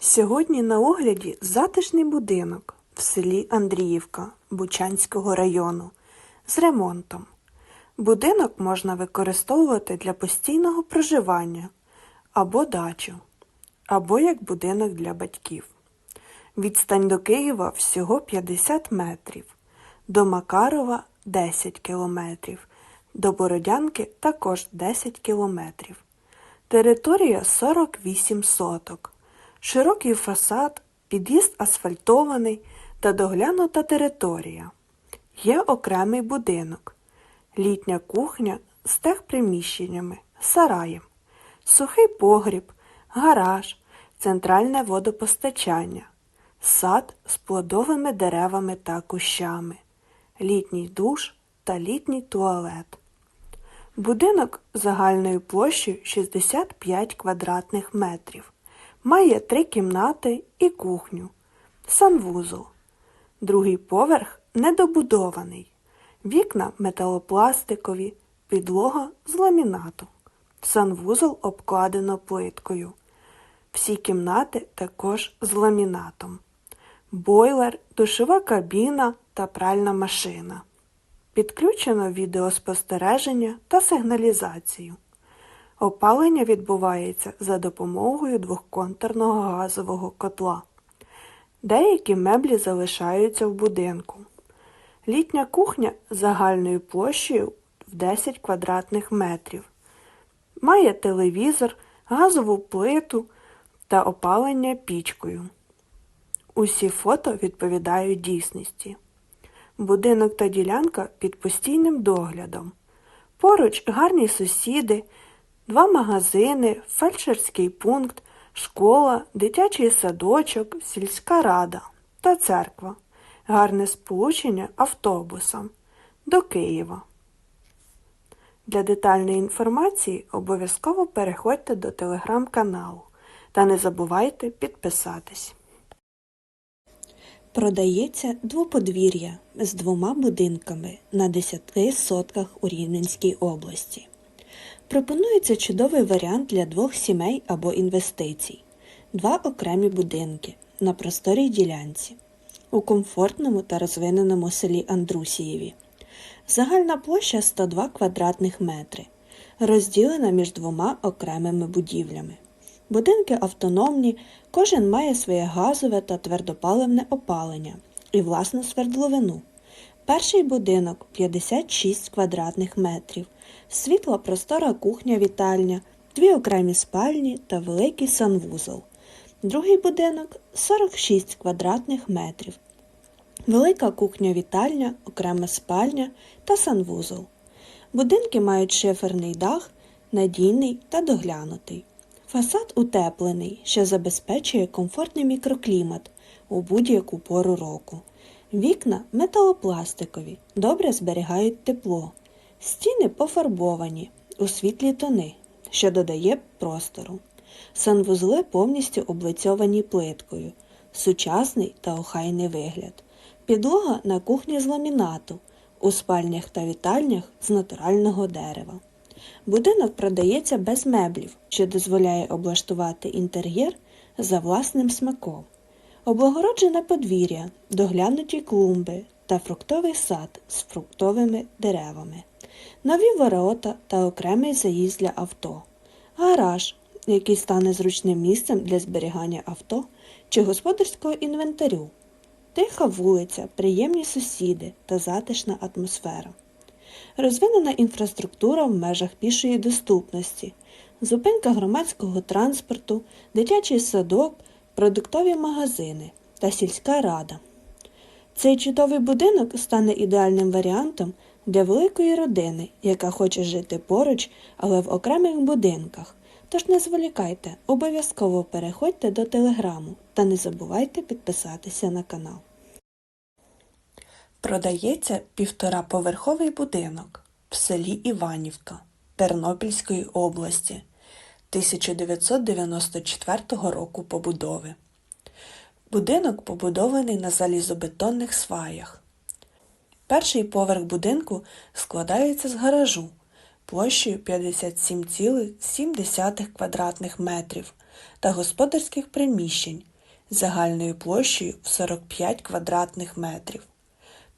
Сьогодні на огляді затишний будинок в селі Андріївка Бучанського району з ремонтом. Будинок можна використовувати для постійного проживання або дачу, або як будинок для батьків. Відстань до Києва всього 50 метрів, до Макарова 10 кілометрів, до Бородянки також 10 кілометрів. Територія 48 соток. Широкий фасад, під'їзд асфальтований та доглянута територія. Є окремий будинок, літня кухня з техприміщеннями, сараєм, сухий погріб, гараж, центральне водопостачання, сад з плодовими деревами та кущами, літній душ та літній туалет. Будинок загальною площею 65 квадратних метрів. Має три кімнати і кухню, санвузол. Другий поверх недобудований. Вікна металопластикові, підлога з ламінату. Санвузол обкладено плиткою. Всі кімнати також з ламінатом. Бойлер, душова кабіна та пральна машина. Підключено відеоспостереження та сигналізацію. Опалення відбувається за допомогою двохконтурного газового котла. Деякі меблі залишаються в будинку. Літня кухня загальною площею в 10 квадратних метрів. Має телевізор, газову плиту та опалення пічкою. Усі фото відповідають дійсності. Будинок та ділянка під постійним доглядом. Поруч гарні сусіди, два магазини, фельдшерський пункт, школа, дитячий садочок, сільська рада та церква. Гарне сполучення автобусом до Києва. Для детальної інформації обов'язково переходьте до телеграм-каналу та не забувайте підписатись. Продається двоподвір'я з двома будинками на 10 сотках у Рівненській області. Пропонується чудовий варіант для двох сімей або інвестицій. Два окремі будинки на просторій ділянці у комфортному та розвиненому селі Андрусієві. Загальна площа 102 квадратних метри, розділена між двома окремими будівлями. Будинки автономні, кожен має своє газове та твердопаливне опалення і власну свердловину. Перший будинок 56 квадратних метрів, світла простора кухня-вітальня, дві окремі спальні та великий санвузол. Другий будинок 46 квадратних метрів, велика кухня-вітальня, окрема спальня та санвузол. Будинки мають шиферний дах, надійний та доглянутий. Фасад утеплений, що забезпечує комфортний мікроклімат у будь-яку пору року. Вікна металопластикові, добре зберігають тепло. Стіни пофарбовані у світлі тони, що додає простору. Санвузли повністю облицьовані плиткою, сучасний та охайний вигляд. Підлога на кухні з ламінату, у спальнях та вітальнях з натурального дерева. Будинок продається без меблів, що дозволяє облаштувати інтер'єр за власним смаком. Облагороджене подвір'я, доглянуті клумби та фруктовий сад з фруктовими деревами, нові ворота та окремий заїзд для авто, гараж, який стане зручним місцем для зберігання авто чи господарського інвентарю, тиха вулиця, приємні сусіди та затишна атмосфера. Розвинена інфраструктура в межах пішої доступності, зупинка громадського транспорту, дитячий садок, продуктові магазини та сільська рада. Цей чудовий будинок стане ідеальним варіантом для великої родини, яка хоче жити поруч, але в окремих будинках. Тож не зволікайте, обов'язково переходьте до телеграму та не забувайте підписатися на канал. Продається півтораповерховий будинок в селі Іванівка Тернопільської області 1994 року побудови. Будинок побудований на залізобетонних сваях. Перший поверх будинку складається з гаражу площею 57,7 квадратних метрів та господарських приміщень загальною площею в 45 квадратних метрів.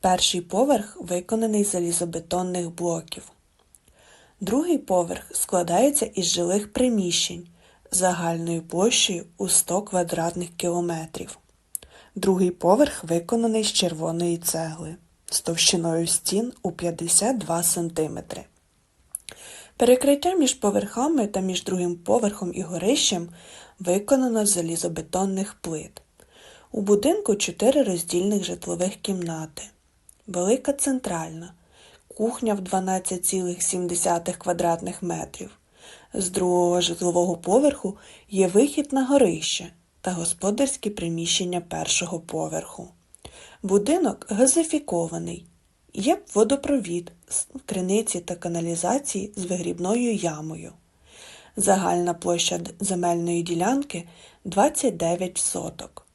Перший поверх виконаний з залізобетонних блоків. Другий поверх складається із жилих приміщень загальною площею у 100 квадратних кілометрів. Другий поверх виконаний з червоної цегли з товщиною стін у 52 см. Перекриття між поверхами та між другим поверхом і горищем виконано з залізобетонних плит. У будинку чотири роздільних житлових кімнати. Велика центральна, кухня в 12,7 квадратних метрів. З другого житлового поверху є вихід на горище та господарські приміщення першого поверху. Будинок газифікований. Є водопровід, с- криниці та каналізації з вигрібною ямою. Загальна площа земельної ділянки 29 соток.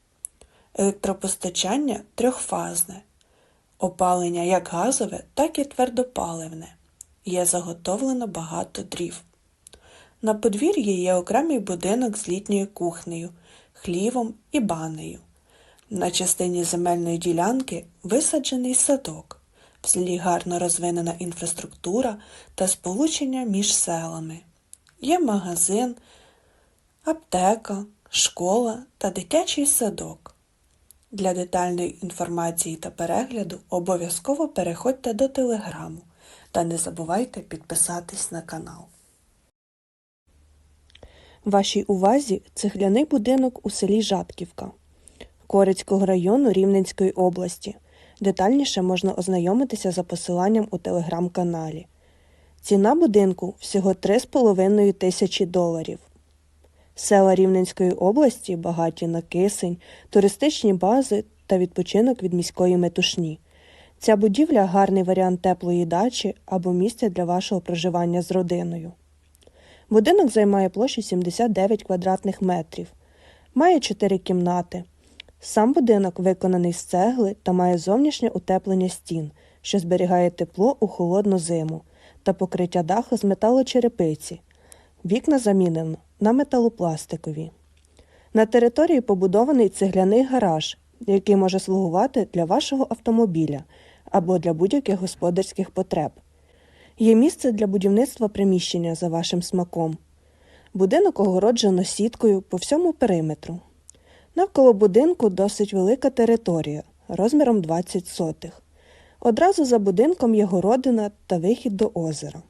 Електропостачання трьохфазне. Опалення як газове, так і твердопаливне. Є заготовлено багато дрів. На подвір'ї є окремий будинок з літньою кухнею, хлівом і банею. На частині земельної ділянки висаджений садок. В селі гарно розвинена інфраструктура та сполучення між селами. Є магазин, аптека, школа та дитячий садок. Для детальної інформації та перегляду обов'язково переходьте до телеграму та не забувайте підписатись на канал. Вашій увазі цегляний будинок у селі Жатківка Корицького району Рівненської області. Детальніше можна ознайомитися за посиланням у телеграм-каналі. Ціна будинку всього 3,5 тисячі доларів. Села Рівненської області багаті на кисень, туристичні бази та відпочинок від міської метушні. Ця будівля гарний варіант теплої дачі або місця для вашого проживання з родиною. Будинок займає площу 79 квадратних метрів, має 4 кімнати. Сам будинок виконаний з цегли та має зовнішнє утеплення стін, що зберігає тепло у холодну зиму, та покриття даху з металочерепиці. Вікна замінено на металопластикові. На території побудований цегляний гараж, який може слугувати для вашого автомобіля або для будь-яких господарських потреб. Є місце для будівництва приміщення за вашим смаком. Будинок огороджено сіткою по всьому периметру. Навколо будинку досить велика територія розміром 20 сотих. Одразу за будинком є городина та вихід до озера.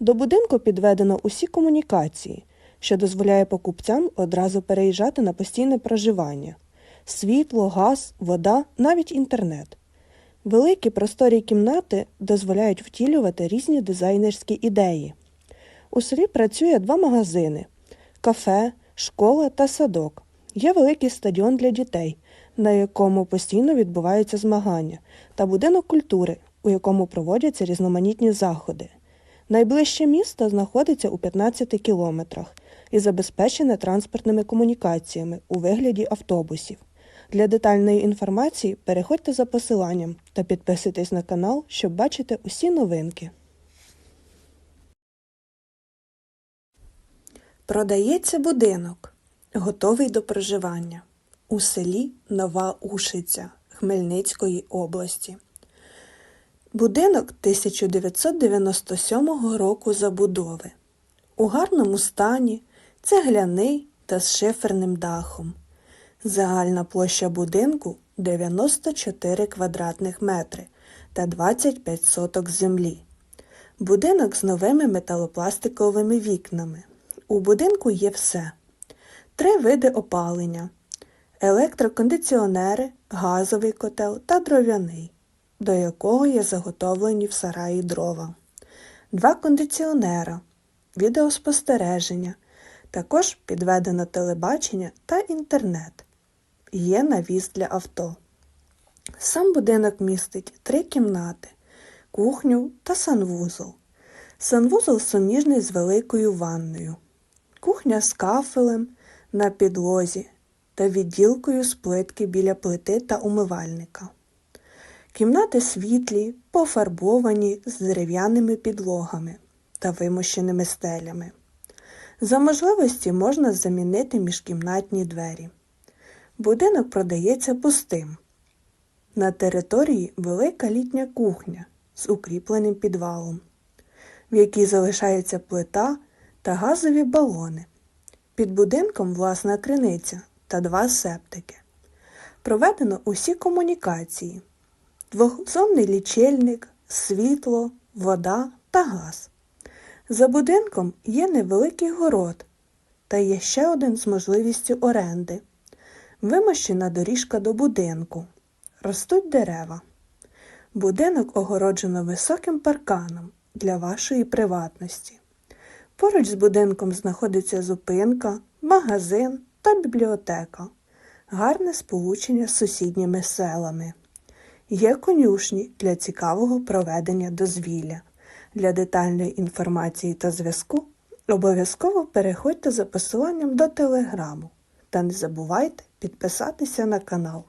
До будинку підведено усі комунікації, що дозволяє покупцям одразу переїжджати на постійне проживання: світло, газ, вода, навіть інтернет. Великі просторі кімнати дозволяють втілювати різні дизайнерські ідеї. У селі працює два магазини: кафе, школа та садок. Є великий стадіон для дітей, на якому постійно відбуваються змагання, та будинок культури, у якому проводяться різноманітні заходи. Найближче місто знаходиться у 15 кілометрах і забезпечене транспортними комунікаціями у вигляді автобусів. Для детальної інформації переходьте за посиланням та підписуйтесь на канал, щоб бачити усі новинки. Продається будинок, готовий до проживання у селі Нова Ушиця Хмельницької області. Будинок 1997 року забудови. У гарному стані, цегляний та з шиферним дахом. Загальна площа будинку 94 квадратних метри та 25 соток землі. Будинок з новими металопластиковими вікнами. У будинку є все. Три види опалення: електрокондиціонери, газовий котел та дров'яний, до якого є заготовлені в сараї дрова, два кондиціонера, відеоспостереження, також підведено телебачення та інтернет. Є навіс для авто. Сам будинок містить три кімнати, кухню та санвузол. Санвузол суміжний з великою ванною, кухня з кафелем на підлозі та відділкою з плитки біля плити та умивальника. Кімнати світлі, пофарбовані з дерев'яними підлогами та вимощеними стелями. За можливості можна замінити міжкімнатні двері. Будинок продається пустим. На території велика літня кухня з укріпленим підвалом, в якій залишається плита та газові балони. Під будинком власна криниця та два септики. Проведено усі комунікації: двохзонний лічильник, світло, вода та газ. За будинком є невеликий город та є ще один з можливістю оренди. Вимощена доріжка до будинку. Ростуть дерева. Будинок огороджено високим парканом для вашої приватності. Поруч з будинком знаходиться зупинка, магазин та бібліотека. Гарне сполучення з сусідніми селами. Є конюшні для цікавого проведення дозвілля. Для детальної інформації та зв'язку обов'язково переходьте за посиланням до телеграму та не забувайте підписатися на канал.